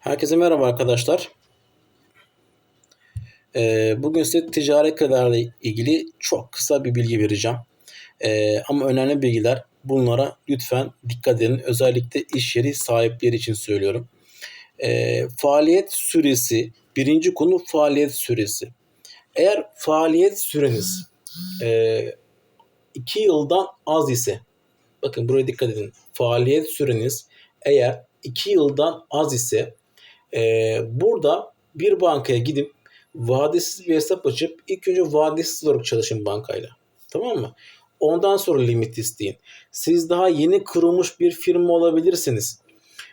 Herkese merhaba arkadaşlar. Ee, bugün size ticari kredilerle ilgili çok kısa bir bilgi vereceğim. Ee, ama önemli bilgiler. Bunlara lütfen dikkat edin. Özellikle iş yeri sahipleri için söylüyorum. Ee, faaliyet süresi, birinci konu faaliyet süresi. Eğer faaliyet süreniz 2 yıldan az ise, bakın buraya dikkat edin. Faaliyet süreniz eğer 2 yıldan az ise ee, burada bir bankaya gidip vadesiz bir hesap açıp ilk önce vadesiz olarak çalışın bankayla. Tamam mı? Ondan sonra limit isteyin. Siz daha yeni kurulmuş bir firma olabilirsiniz.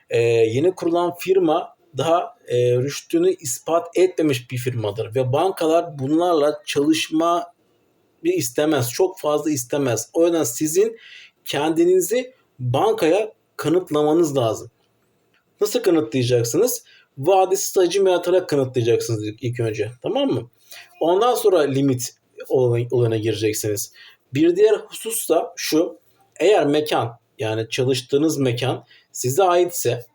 Ee, yeni kurulan firma daha e, rüştünü ispat etmemiş bir firmadır ve bankalar bunlarla çalışma bir istemez. Çok fazla istemez. O yüzden sizin kendinizi bankaya kanıtlamanız lazım. Nasıl kanıtlayacaksınız? Vadesiz hacim yaratarak kanıtlayacaksınız ilk önce. Tamam mı? Ondan sonra limit olayına gireceksiniz. Bir diğer husus da şu. Eğer mekan yani çalıştığınız mekan size aitse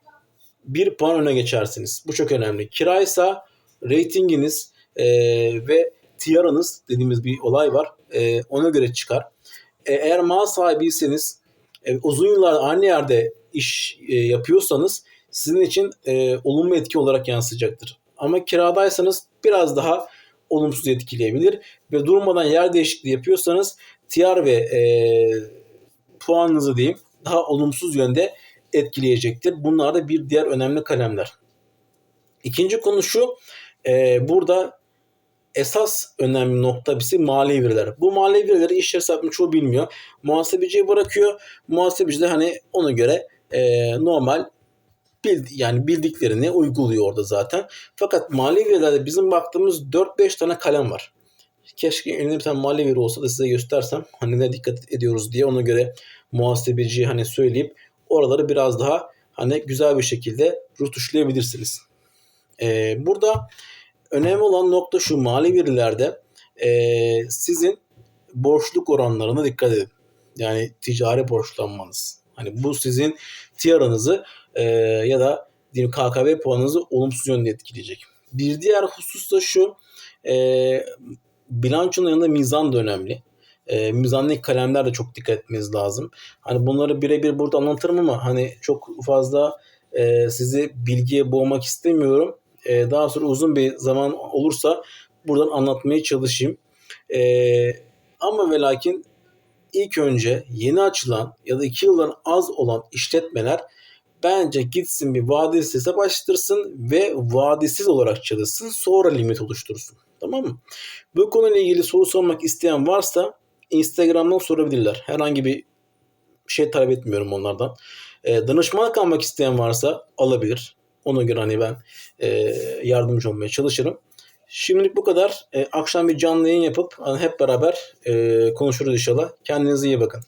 bir puan öne geçersiniz. Bu çok önemli. Kiraysa ratinginiz e, ve tiyaranız dediğimiz bir olay var. E, ona göre çıkar. E, eğer mal sahibiyseniz e, uzun yıllar aynı yerde iş e, yapıyorsanız sizin için e, olumlu etki olarak yansıyacaktır. Ama kiradaysanız biraz daha olumsuz etkileyebilir ve durmadan yer değişikliği yapıyorsanız TR ve e, puanınızı diyeyim daha olumsuz yönde etkileyecektir. Bunlar da bir diğer önemli kalemler. İkinci konu şu, e, burada esas önemli nokta birisi mali veriler. Bu mali verileri iş yeri çoğu bilmiyor. Muhasebeciye bırakıyor. Muhasebeci de hani ona göre e, normal yani bildiklerini uyguluyor orada zaten. Fakat mali verilerde bizim baktığımız 4-5 tane kalem var. Keşke elimde bir tane mali veri olsa da size göstersem hani ne dikkat ediyoruz diye ona göre muhasebeciye hani söyleyip oraları biraz daha hani güzel bir şekilde rutuşlayabilirsiniz. Ee, burada önemli olan nokta şu mali verilerde e, sizin borçluk oranlarına dikkat edin. Yani ticari borçlanmanız. Hani bu sizin tiyaranızı e, ya da diyelim KKB puanınızı olumsuz yönde etkileyecek. Bir diğer husus da şu e, bilançonun yanında mizan da önemli. E, mizandaki kalemler de çok dikkat etmeniz lazım. Hani bunları birebir burada anlatırım ama hani çok fazla e, sizi bilgiye boğmak istemiyorum. E, daha sonra uzun bir zaman olursa buradan anlatmaya çalışayım. E, ama ve lakin ilk önce yeni açılan ya da 2 yıldan az olan işletmeler bence gitsin bir vadesiz hesap açtırsın ve vadesiz olarak çalışsın sonra limit oluştursun. Tamam mı? Bu konuyla ilgili soru sormak isteyen varsa Instagram'dan sorabilirler. Herhangi bir şey talep etmiyorum onlardan. E, danışmanlık almak isteyen varsa alabilir. Ona göre hani ben e, yardımcı olmaya çalışırım. Şimdilik bu kadar. E, akşam bir canlı yayın yapıp hani hep beraber e, konuşuruz inşallah. Kendinize iyi bakın.